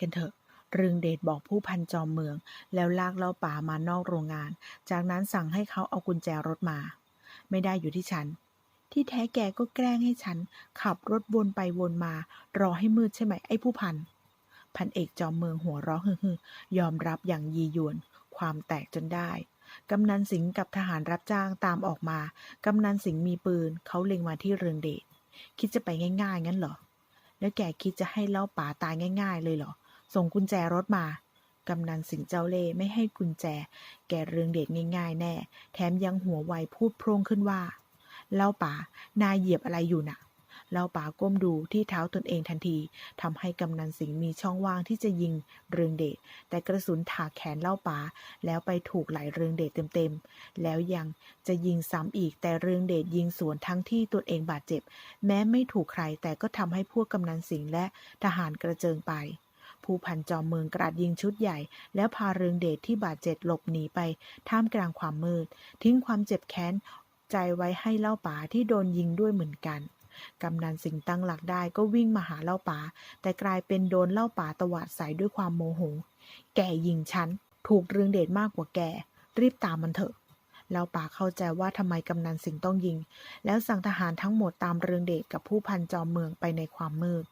กันเถอะรืองเดชบอกผู้พันจอมเมือง แล้วลากเล่าป่ามานอกโรงงาน จากนั้นสั่งให้เขาเอากุญแจรถมา ไม่ได้อยู่ที่ฉัน ที่แท้แกก็แกล้งให้ฉัน ขับรถวนไปวนมา รอให้มืดใช่ไหมไอ้ผู้พัน พันเอกจอมเมืองหัวเราะฮึ่ยอมรับอย่างยียวน ความแตกจนได้กำนันสิงห์กับทหารรับจ้างตามออกมา กำนันสิงห์มีปืน เขาเล็งมาที่เรืองเดช คิดจะไปง่ายๆ งั้นเหรอ แล้วแกคิดจะให้เล่าป่าตายง่าย ๆ เลยเหรอ ส่งกุญแจรถมากำนันสิงเจ้าเล่ไม่ให้กุญแจ แกเรืองเดชง่ายๆ แน่ แถมยังหัวไวพูดโพร่งขึ้นว่า เล่าป่านายเหยียบอะไรอยู่น่ะเล่าป่าก้มดูที่เท้าตนเองทันทีทำให้กำนันสิงห์มีช่องว่างที่จะยิงเรืองเดชแต่กระสุนถากแขนเล่าป่าแล้วไปถูกไหลเรืองเดชเต็มๆ แล้วยังจะยิงซ้ำอีกแต่เรืองเดชยิงสวนทั้งที่ตนเองบาดเจ็บ แม้ไม่ถูกใครแต่ก็ทำให้พวกกำนันสิงห์และทหารกระเจิงไป ผู้พันจอมเมืองกราดยิงชุดใหญ่ แล้วพาเรืองเดชที่บาดเจ็บหลบหนีไป ท่ามกลางความมืด ทิ้งความเจ็บแค้นใจไว้ให้เล่าป่าที่โดนยิงด้วยเหมือนกันกำนันสิงตั้งหลักได้ก็วิ่งมาหาเล่าป่าแต่กลายเป็นโดนเล่าป่าตวาดใส่ด้วยความโมโห แกยิงฉัน ถูกเรืองเดชมากกว่าแก รีบตามมันเถอะ เล่าป่าเข้าใจว่าทำไมกำนันสิงห์ต้องยิง แล้วสั่งทหารทั้งหมดตามเรืองเดชกับผู้พันจอมเมืองไปในความมืด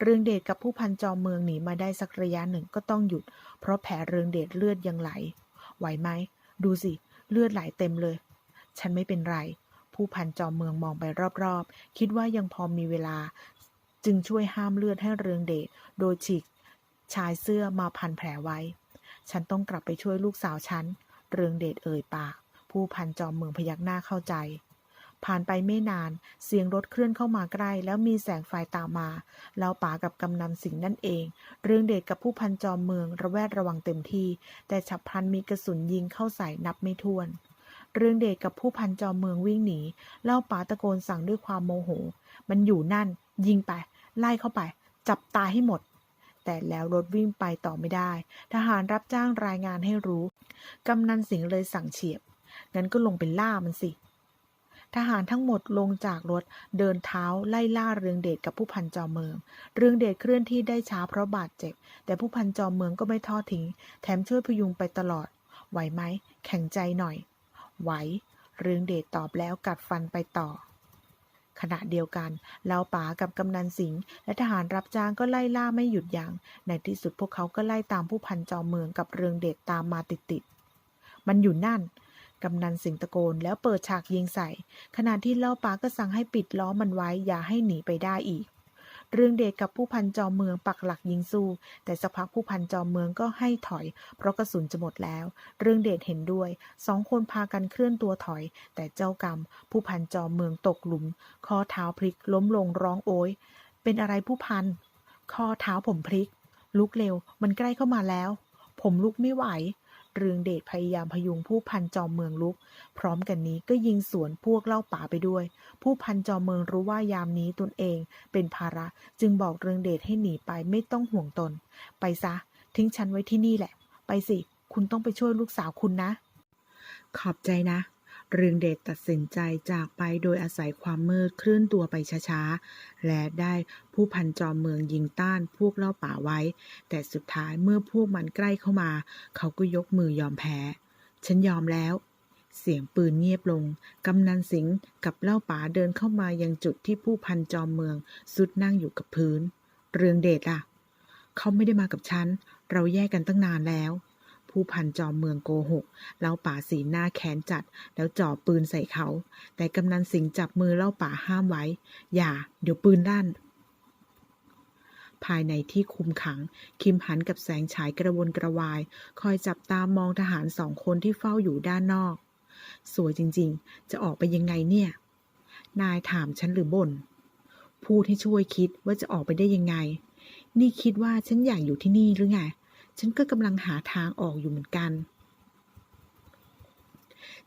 เรืองเดชกับผู้พันจอมเมืองหนีมาได้สักระยะหนึ่งก็ต้องหยุด เพราะแผลเรืองเดชเลือดยังไหล ไหวไหม ดูสิ เลือดไหลเต็มเลย ฉันไม่เป็นไร ผู้พันจอมเมืองมองไปรอบๆ คิดว่ายังพอมีเวลา จึงช่วยห้ามเลือดให้เรืองเดช โดยฉีกชายเสื้อมาพันแผลไว้ ฉันต้องกลับไปช่วยลูกสาวฉัน เรืองเดชเอ่ยปาก ผู้พันจอมเมืองพยักหน้าเข้าใจ ผ่านไปไม่นานเสียงรถเคลื่อนเข้ามาใกล้ แล้วมีแสงไฟตามมาแล้วป๋ากับกำนันสิงนั่นเอง เรืองเดชกับผู้พันจอมเมืองระแวดระวังเต็มที่ แต่ฉับพลันมีกระสุนยิงเข้าใส่นับไม่ถ้วนเรืองเดชกับผู้พันจอมเมืองวิ่งหนี เล่าป๋าตะโกนสั่งด้วยความโมโห มันอยู่นั่น ยิงไป ไล่เข้าไป จับตายให้หมด แต่แล้วรถวิ่งไปต่อไม่ได้ ทหารรับจ้างรายงานให้รู้ กำนันสิงห์เลยสั่งเฉียบ งั้นก็ลงไปล่ามันสิ ทหารทั้งหมดลงจากรถเดินเท้าไล่ล่าเรืองเดชกับผู้พันจอมเมือง เรืองเดชเคลื่อนที่ได้ช้าเพราะบาดเจ็บ แต่ผู้พันจอมเมืองก็ไม่ทอดทิ้ง แถมช่วยพยุงไปตลอด ไหวไหม แข็งใจหน่อย ไหว เรืองเดชตอบแล้วกัดฟันไปต่อขณะเดียวกันเหล่าป๋ากับกำนันสิงห์และทหารรับจ้างก็ไล่ล่าไม่หยุดยัง้ง ในที่สุดพวกเขาก็ไล่ตามผู้พันจอมเมืองกับเรืองเดชตามมาติดๆ มันอยู่นั่น กำนันสิงตะโกนแล้วเปิดฉากยิงใส่ ขณะที่เล่าป๋าก็สั่งให้ปิดล้อมมันไว้อย่าให้หนีไปได้อีก เรืองเดชกับผู้พันจอมเมืองปักหลักยิงสู้ แต่สักพักผู้พันจอมเมืองก็ให้ถอย เพราะกระสุนจะหมดแล้ว เรืองเดชเห็นด้วยสองคนพากันเคลื่อนตัวถอย แต่เจ้ากรรม ผู้พันจอมเมืองตกหลุม ข้อเท้าพลิกล้มลงร้องโอยเป็นอะไรผู้พันข้อเท้าผมพลิก ลุกเร็ว มันใกล้เข้ามาแล้ว ผมลุกไม่ไหว เรืองเดชพยายามพยุงผู้พันจอมเมืองลุก พร้อมกันนี้ก็ยิงสวนพวกเล่าป่าไปด้วย ผู้พันจอมเมืองรู้ว่ายามนี้ตนเองเป็นภาระจึงบอกเรืองเดชให้หนีไปไม่ต้องห่วงตน ไปซะ ทิ้งฉันไว้ที่นี่แหละ ไปสิ คุณต้องไปช่วยลูกสาวคุณนะ ขอบใจนะ เรืองเดชตัดสินใจจากไปโดยอาศัยความมืดเคลื่อนตัวไปช้าๆ และได้ผู้พันจอมเมืองยิงต้านพวกเล่าป่าไว้ แต่สุดท้ายเมื่อพวกมันใกล้เข้ามา เขาก็ยกมือยอมแพ้ ฉันยอมแล้ว เสียงปืนเงียบลง กำนันสิงห์กับเล่าป่าเดินเข้ามายังจุดที่ผู้พันจอมเมืองสุดนั่งอยู่กับพื้น เรืองเดชล่ะ เขาไม่ได้มากับฉัน เราแยกกันตั้งนานแล้ว ผู้พันจอมเมืองโกหกเล่าป่าสีหน้าแค้นจัด แล้วจ่อปืนใส่เขา แต่กำนันสิงจับมือเล่าป่าห้ามไว้ อย่า เดี๋ยวปืนลั่นภายในที่คุมขัง คิมหันกับแสงฉายกระวนกระวาย คอยจับตามองทหารสองคนที่เฝ้าอยู่ด้านนอก สวยจริงๆ จะออกไปยังไงเนี่ย นายถามฉันหรือบ่น พูดให้ช่วยคิดว่าจะออกไปได้ยังไง นี่คิดว่าฉันอยากอยู่ที่นี่หรือไง ฉันก็กำลังหาทางออกอยู่เหมือนกัน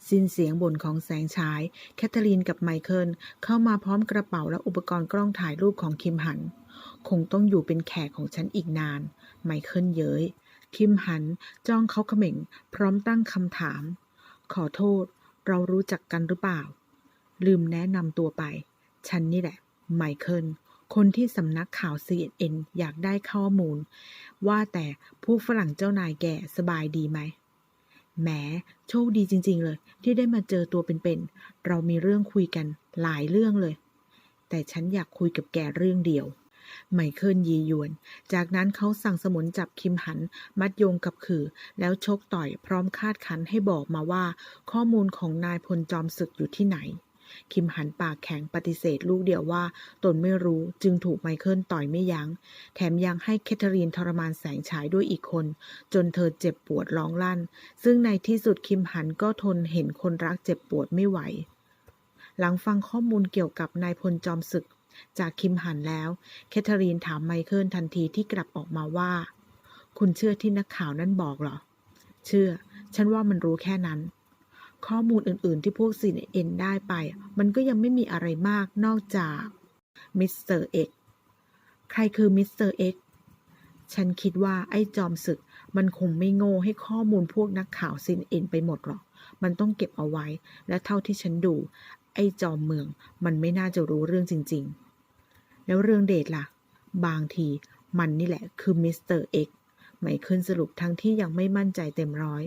สิ้นเสียงบ่นของแสงฉาย แคทเธอรีนกับไมเคิลเข้ามาพร้อมกระเป๋าและอุปกรณ์กล้องถ่ายรูปของคิมหัน คงต้องอยู่เป็นแขกของฉันอีกนาน ไมเคิลเย้ย คิมหันจ้องเขาเขม่ง พร้อมตั้งคำถาม ขอโทษ เรารู้จักกันหรือเปล่า ลืมแนะนำตัวไป ฉันนี่แหละ ไมเคิล คนที่สำนักข่าว CNN อยากได้ข้อมูล ว่าแต่ผู้ฝรั่งเจ้านายแกสบายดีไหมแหมโชคดีจริง ๆ เลย ที่ได้มาเจอตัวเป็นๆเรามีเรื่องคุยกันหลายเรื่องเลย แต่ฉันอยากคุยกับแกเรื่องเดียวไมเคิลยียวน จากนั้นเขาสั่งสมุนจับคิมหัน มัดโยงกับขื่อ แล้วชกต่อยพร้อมคาดคันให้บอกมาว่า ข้อมูลของนายพลจอมศึกอยู่ที่ไหน คิมหันปากแข็งปฏิเสธลูกเดียวว่า ตนไม่รู้จึงถูกไมเคิลต่อยไม่ยัง้ง แถมยังให้แคทเธอรีนทรมานแสงฉายด้วยอีกคน จนเธอเจ็บปวดร้องลั่น ซึ่งในที่สุดคิมหันก็ทนเห็นคนรักเจ็บปวดไม่ไหว หลังฟังข้อมูลเกี่ยวกับนายพลจอมศึก จากคิมหันแล้ว แคทเธอรีนถามไมเคิลทันทีที่กลับออกมาว่า คุณเชื่อที่นักข่าวนั้นบอกเหรอ เชื่อ ฉันว่ามันรู้แค่นั้น ข้อมูลอื่นๆ ที่พวก CNN ได้ไป มันก็ยังไม่มีอะไรมากนอกจากมิสเตอร์เอ็กใครคือมิสเตอร์เอ็กฉันคิดว่าไอ้จอมศึก มันคงไม่โง่ให้ข้อมูลพวกนักข่าว CNN ไปหมดหรอก มันต้องเก็บเอาไว้ และเท่าที่ฉันดู ไอ้จอมเมือง มันไม่น่าจะรู้เรื่องจริง ๆ แล้วเรื่องเดทล่ะ บางทีมันนี่แหละคือมิสเตอร์เอ็กไมเคิลสรุปทั้งที่ยังไม่มั่นใจเต็มร้อย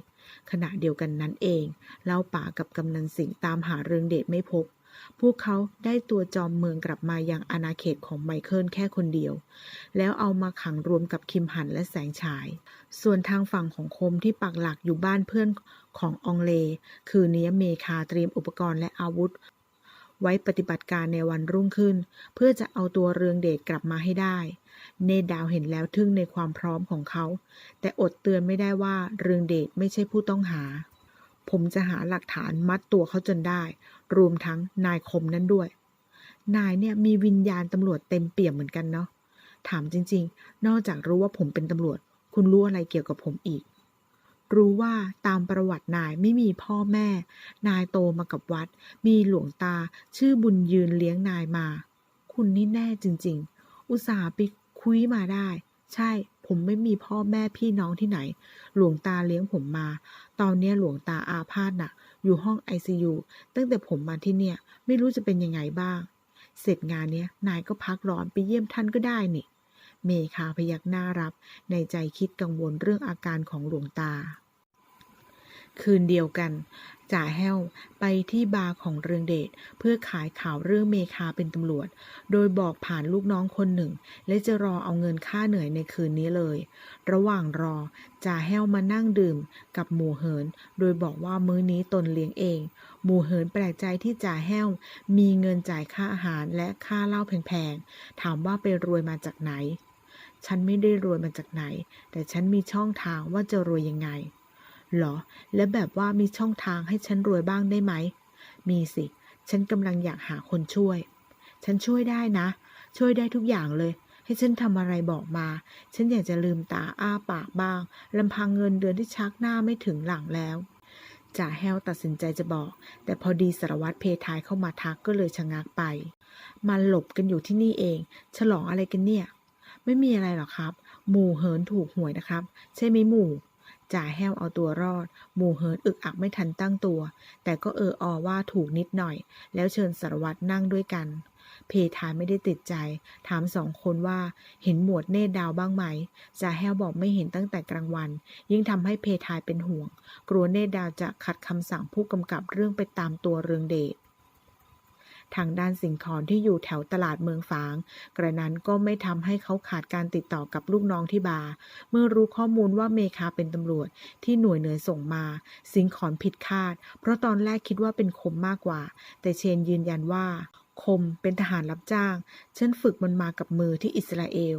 ขณะเดียวกันนั้นเอง เล่าป่ากับกำนันสิงตามหาเรืองเดชไม่พบ พวกเขาได้ตัวจอมเมืองกลับมายังอาณาเขตของไมเคิลแค่คนเดียว แล้วเอามาขังรวมกับคิมหันและแสงฉาย ส่วนทางฝั่งของคมที่ปักหลักอยู่บ้านเพื่อนขององเล คือเนี้ยเมคาเตรียมอุปกรณ์และอาวุธไว้ปฏิบัติการในวันรุ่งขึ้น เพื่อจะเอาตัวเรืองเดชกลับมาให้ได้ เนดาวเห็นแล้วทึ่งในความพร้อมของเขา แต่อดเตือนไม่ได้ว่าเรืองเดชไม่ใช่ผู้ต้องหา ผมจะหาหลักฐานมัดตัวเขาจนได้ รวมทั้งนายคมนั้นด้วย นายเนี่ยมีวิญญาณตำรวจเต็มเปี่ยมเหมือนกันเนาะ ถามจริง ๆ นอกจากรู้ว่าผมเป็นตำรวจ คุณรู้อะไรเกี่ยวกับผมอีก รู้ว่าตามประวัตินายไม่มีพ่อแม่ นายโตมากับวัด มีหลวงตา ชื่อบุญยืนเลี้ยงนายมา คุณนี่แน่จริง ๆ อุตส่าห์ไป คุยมาได้ ใช่ ผมไม่มีพ่อแม่พี่น้องที่ไหน หลวงตาเลี้ยงผมมา ตอนนี้หลวงตาอาพาธน่ะ อยู่ห้องไอซียูตั้งแต่ผมมาที่เนี่ย ไม่รู้จะเป็นยังไงบ้าง เสร็จงานเนี้ยนายก็พักร้อนไปเยี่ยมท่านก็ได้นี่ เมคาพยักหน้ารับ ในใจคิดกังวลเรื่องอาการของหลวงตา คืนเดียวกันจ่าแห้วไปที่บาร์ของเรืองเดชเพื่อขายข่าวเรื่องเมคาเป็นตำรวจ โดยบอกผ่านลูกน้องคนหนึ่ง และจะรอเอาเงินค่าเหนื่อยในคืนนี้เลย ระหว่างรอจ่าแห้วมานั่งดื่มกับหมู่เหิน โดยบอกว่ามื้อนี้ตนเลี้ยงเอง หมู่เหินแปลกใจที่จ่าแห้วมีเงินจ่ายค่าอาหารและค่าเหล้าแพงๆ ถามว่าไปรวยมาจากไหน ฉันไม่ได้รวยมาจากไหน แต่ฉันมีช่องทางว่าจะรวยยังไง หรอ และแบบว่ามีช่องทางให้ฉันรวยบ้างได้ไหม มีสิ ฉันกำลังอยากหาคนช่วย ฉันช่วยได้นะ ช่วยได้ทุกอย่างเลย ให้ฉันทำอะไรบอกมา ฉันอยากจะลืมตาอ้าปากบ้างลำพังเงินเดือนที่ชักหน้าไม่ถึงหลังแล้วจ่าแฮวตัดสินใจจะบอก แต่พอดีสารวัตรเพทายเข้ามาทักก็เลยชะงักไปมาหลบกันอยู่ที่นี่เอง ฉลองอะไรกันเนี่ย ไม่มีอะไรหรอกครับ หมู่เหินถูกหวยนะครับ ใช่ไหมหมู่ จ่าแห้วเอาตัวรอด หมู่เหินอึกอักไม่ทันตั้งตัว แต่ก็เอออว่าถูกนิดหน่อย แล้วเชิญสารวัตรนั่งด้วยกัน เพทายไม่ได้ติดใจ ถามสองคนว่าเห็นหมวดเนตรดาวบ้างไหมจ่าแห้วบอกไม่เห็นตั้งแต่กลางวัน ยิ่งทำให้เพทายเป็นห่วง กลัวเนตรดาวจะขัดคำสั่งผู้กำกับเรื่องไปตามตัวเรืองเดช ทางด้านสิงขอนที่อยู่แถวตลาดเมืองฝาง กระนั้นก็ไม่ทำให้เขาขาดการติดต่อกับลูกน้องที่บาร์เมื่อรู้ข้อมูลว่าเมคาเป็นตำรวจที่หน่วยเหนือส่งมา สิงขอนผิดคาด เพราะตอนแรกคิดว่าเป็นคมมากกว่า แต่เชนยืนยันว่าคมเป็นทหารรับจ้าง ฉันฝึกมันมากับมือที่อิสราเอล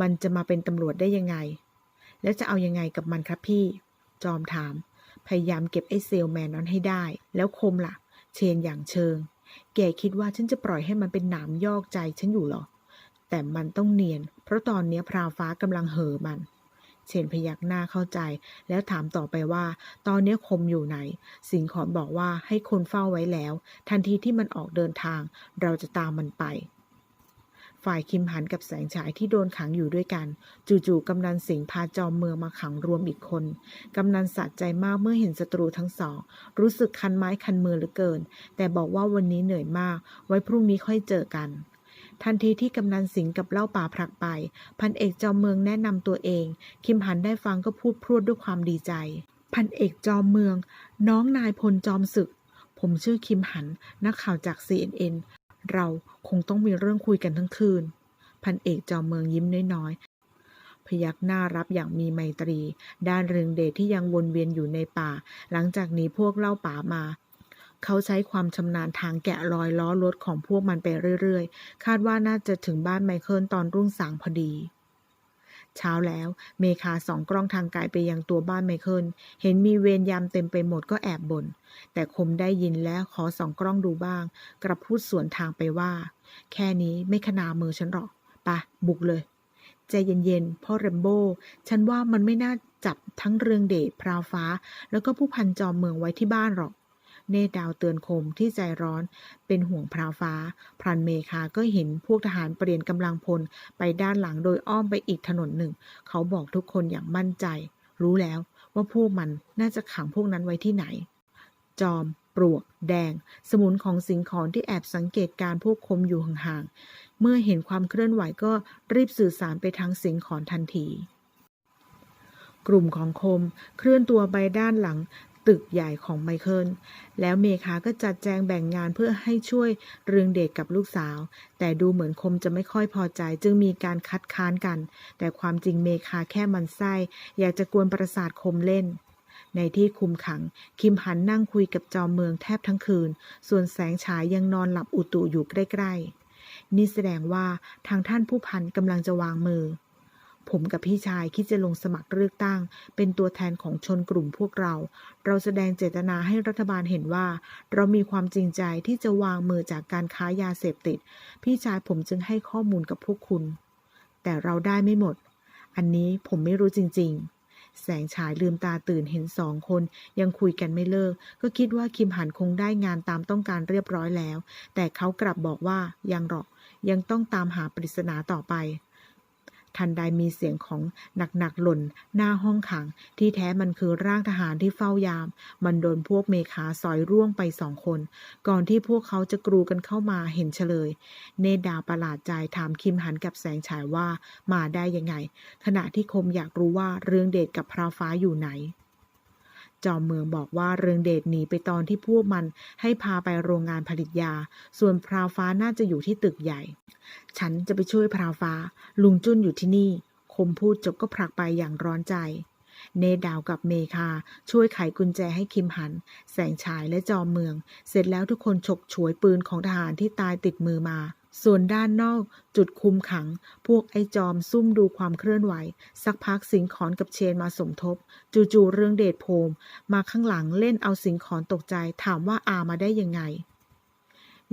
มันจะมาเป็นตำรวจได้ยังไง แล้วจะเอายังไงกับมันครับพี่ จอมถาม พยายามเก็บไอ้เซลแมนนั้นให้ได้ แล้วคมล่ะ เชนอย่างเชิง แกคิดว่าฉันจะปล่อยให้มันเป็นหนามยอกใจฉันอยู่หรอ แต่มันต้องเนียน เพราะตอนนี้พราวฟ้ากำลังเห่อมัน เชนพยักหน้าเข้าใจ แล้วถามต่อไปว่า ตอนนี้คมอยู่ไหน สิงขอนบอกว่าให้คนเฝ้าไว้แล้ว ทันทีที่มันออกเดินทาง เราจะตามมันไป ฝ่ายคิมหันกับแสงฉายที่โดนขังอยู่ด้วยกัน จู่ๆกำนันสิงห์พาจอมเมืองมาขังรวมอีกคน กำนันสะใจมากเมื่อเห็นศัตรูทั้งสอง รู้สึกคันไม้คันมือเหลือเกิน แต่บอกว่าวันนี้เหนื่อยมาก ไว้พรุ่งนี้ค่อยเจอกันทันทีที่กำนันสิงห์กับเล่าป่าผลักไป พันเอกจอมเมืองแนะนำตัวเอง คิมหันได้ฟังก็พูดพรวดด้วยความดีใจ พันเอกจอมเมือง น้องนายพลจอมศึก ผมชื่อคิมหัน นักข่าวจาก CNN เราคงต้องมีเรื่องคุยกันทั้งคืน พันเอกจอมเมืองยิ้มน้อยๆ พยักหน้ารับอย่างมีไมตรี ด้านเรืองเดชที่ยังวนเวียนอยู่ในป่า หลังจากหนี้พวกเล่าป่ามา เขาใช้ความชำนาญทางแกะรอยล้อรถของพวกมันไปเรื่อยๆ คาดว่าน่าจะถึงบ้านไมเคิลตอนรุ่งสางพอดี เช้าแล้ว เมคาสองกล้องทางไกลไปยังตัวบ้านไมเคิล เห็นมีเวรยามเต็มไปหมดก็แอบบ่น แต่คมได้ยินแล้วขอสองกล้องดูบ้าง กระพูดสวนทางไปว่า แค่นี้ไม่ขนามือฉันหรอกปะบุกเลย ใจเย็นๆ พ่อเรมโบ้ ฉันว่ามันไม่น่าจับทั้งเรืองเดชพราวฟ้า แล้วก็ผู้พันจอมเมืองไว้ที่บ้านหรอก เนตรดาวเตือนคมที่ใจร้อน เป็นห่วงพราวฟ้า พรันเมคาก็เห็นพวกทหารเปลี่ยนกำลังพลไปด้านหลังโดยอ้อมไปอีกถนนหนึ่ง เขาบอกทุกคนอย่างมั่นใจ รู้แล้วว่าพวกมันน่าจะขังพวกนั้นไว้ที่ไหน จอมปลวกแดง สมุนของสิงขอนที่แอบสังเกตการพวกคมอยู่ห่างๆ เมื่อเห็นความเคลื่อนไหวก็รีบสื่อสารไปทางสิงขอนทันที กลุ่มของคมเคลื่อนตัวไปด้านหลัง ตึกใหญ่ของไมเคิล แล้วเมคาก็จัดแจงแบ่งงานเพื่อให้ช่วยเรืองเดชกับลูกสาว แต่ดูเหมือนคมจะไม่ค่อยพอใจ จึงมีการคัดค้านกัน แต่ความจริงเมคาแค่มันไส้ อยากจะกวนประสาทคมเล่น ในที่คุมขัง คิมหันนั่งคุยกับจอมเมืองแทบทั้งคืน ส่วนแสงฉายยังนอนหลับอุตุอยู่ใกล้ๆ นี่แสดงว่าทางท่านผู้พันกำลังจะวางมือ ผมกับพี่ชายคิดจะลงสมัครเลือกตั้ง เป็นตัวแทนของชนกลุ่มพวกเรา เราแสดงเจตนาให้รัฐบาลเห็นว่า เรามีความจริงใจที่จะวางมือจากการค้ายาเสพติด พี่ชายผมจึงให้ข้อมูลกับพวกคุณ แต่เราได้ไม่หมด อันนี้ผมไม่รู้จริง ๆแสงฉายลืมตาตื่นเห็นสองคน ยังคุยกันไม่เลิก ก็คิดว่าคิมหันคงได้งานตามต้องการเรียบร้อยแล้ว แต่เขากลับบอกว่ายังหรอกยังต้องตามหาปริศนาต่อไป ทันใดมีเสียงของหนักๆหล่น หน้าห้องขัง ที่แท้มันคือร่างทหารที่เฝ้ายาม มันโดนพวกเมขาสอยร่วงไปสองคน ก่อนที่พวกเขาจะกรูกันเข้ามาเห็นเฉลย เนตดาวประหลาดใจถามคิมหันกับแสงฉายว่ามาได้ยังไง ขณะที่คมอยากรู้ว่าเรื่องเดชกับพราวฟ้าอยู่ไหน จอมเมืองบอกว่าเรืองเดชหนีไปตอนที่พวกมันให้พาไปโรงงานผลิตยา ส่วนพราวฟ้าน่าจะอยู่ที่ตึกใหญ่ ฉันจะไปช่วยพราวฟ้า ลุงจุ้นอยู่ที่นี่ คมพูดจบก็ผลักไปอย่างร้อนใจ เนดาวกับเมคาช่วยไขกุญแจให้คิมหัน แสงฉายและจอมเมือง เสร็จแล้วทุกคนฉกฉวยปืนของทหารที่ตายติดมือมา ส่วนด้านนอกจุดคุมขัง พวกไอ้จอมซุ่มดูความเคลื่อนไหว สักพักสิงขอนกับเชนมาสมทบ จู่ๆเรื่องเดชโพม มาข้างหลังเล่นเอาสิงขอนตกใจ ถามว่าอามาได้ยังไง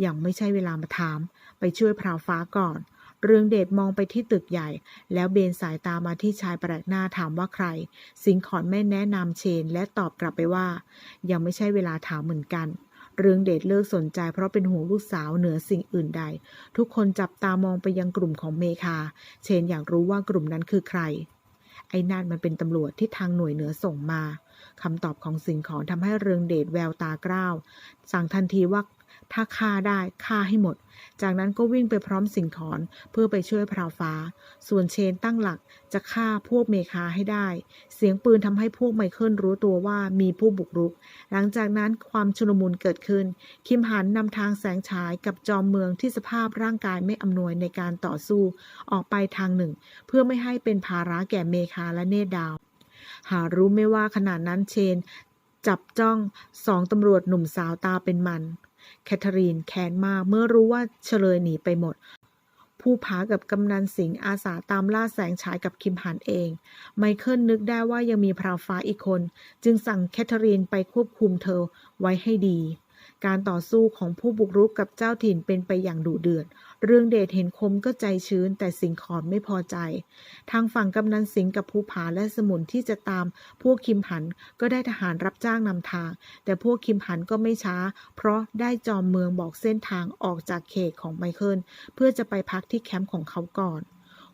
ยังไม่ใช่เวลามาถาม ไปช่วยพราวฟ้าก่อน เรืองเดชมองไปที่ตึกใหญ่ แล้วเบนสายตามาที่ชายแปลกหน้าถามว่าใคร สิงขอนไม่แนะนำเชนและตอบกลับไปว่า ยังไม่ใช่เวลาถามเหมือนกัน เรืองเดชเลิกสนใจเพราะเป็นห่วงลูกสาวเหนือสิ่งอื่นใด ทุกคนจับตามองไปยังกลุ่มของเมคา เชนอยากรู้ว่ากลุ่มนั้นคือใคร ไอ้นาดมันเป็นตำรวจที่ทางหน่วยเหนือส่งมาคำตอบของสิงขอนทำให้เรืองเดชแววตากร้าว สั่งทันทีว่า ถ้าฆ่าได้ฆ่าให้หมด จากนั้นก็วิ่งไปพร้อมสิงขอนเพื่อไปช่วยพราวฟ้า ส่วนเชนตั้งหลักจะฆ่าพวกเมคาให้ได้ เสียงปืนทำให้พวกไมเคิลรู้ตัวว่ามีผู้บุกรุก หลังจากนั้นความชุลมุนเกิดขึ้น คิมหันนำทางแสงฉายกับจอมเมืองที่สภาพร่างกายไม่อำนวยในการต่อสู้ ออกไปทางหนึ่ง เพื่อไม่ให้เป็นภาระแก่เมคาและเนตดาว หารู้ไม่ว่าขณะนั้นเชนจับจ้องสองตำรวจหนุ่มสาวตาเป็นมัน แคทเธอรีนแค้นมากเมื่อรู้ว่าเฉลยหนีไปหมด ผู้ผากับกำนันสิงห์อาสาตามล่าแสงฉายกับคิมหันเอง ไมเคิลนึกได้ว่ายังมีพราวฟ้าอีกคน จึงสั่งแคทเธอรีนไปควบคุมเธอไว้ให้ดี การต่อสู้ของผู้บุกรุกกับเจ้าถิ่นเป็นไปอย่างดุเดือด เรื่องเดชเห็นคมก็ใจชื้น แต่สิงขอนไม่พอใจ ทางฝั่งกำนันสิงกับภูผาและสมุนที่จะตาม พวกคิมหันก็ได้ทหารรับจ้างนำทาง แต่พวกคิมหันก็ไม่ช้า เพราะได้จอมเมืองบอกเส้นทางออกจากเขตของไมเคิลเพื่อจะไปพักที่แคมป์ของเขาก่อน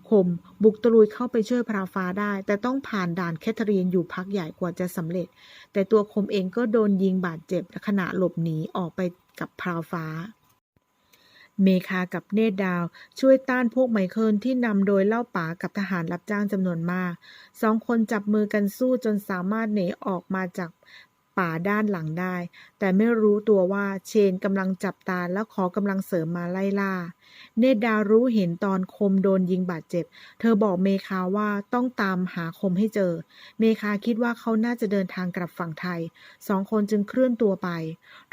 คมบุกตะลุยเข้าไปช่วยพราวฟ้าได้ แต่ต้องผ่านด่านแคทเธอรีนอยู่พักใหญ่กว่าจะสำเร็จ แต่ตัวคมเองก็โดนยิงบาดเจ็บขณะหลบหนีออกไปกับพราวฟ้า เมคากับเนตดาวช่วยต้านพวกไมเคิลที่นำโดยเล่าป๋ากับทหารรับจ้างจำนวนมาก สองคนจับมือกันสู้จนสามารถหนีออกมาจากป่าด้านหลังได้ แต่ไม่รู้ตัวว่าเชนกำลังจับตาและขอกำลังเสริมมาไล่ล่า เนตรดาวรู้เห็นตอนคมโดนยิงบาดเจ็บ เธอบอกเมคาว่าต้องตามหาคมให้เจอ เมคาคิดว่าเขาน่าจะเดินทางกลับฝั่งไทย สองคนจึงเคลื่อนตัวไป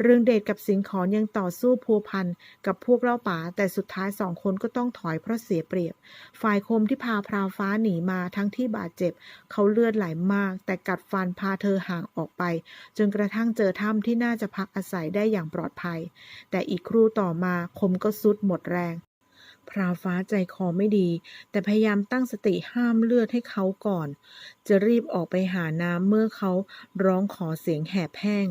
เรืองเดชกับสิงขอนยังต่อสู้พัวพันกับพวกเล่าป่า แต่สุดท้ายสองคนก็ต้องถอยเพราะเสียเปรียบ ฝ่ายคมที่พาพราวฟ้าหนีมาทั้งที่บาดเจ็บ เขาเลือดไหลมาก แต่กัดฟันพาเธอห่างออกไป จนกระทั่งเจอถ้ำที่น่าจะพักอาศัยได้อย่างปลอดภัย แต่อีกครู่ต่อมาคมก็สุดหมดแรง พราวฟ้าใจคอไม่ดี แต่พยายามตั้งสติห้ามเลือดให้เขาก่อน จะรีบออกไปหาน้ำเมื่อเขาร้องขอเสียงแหบแห้ง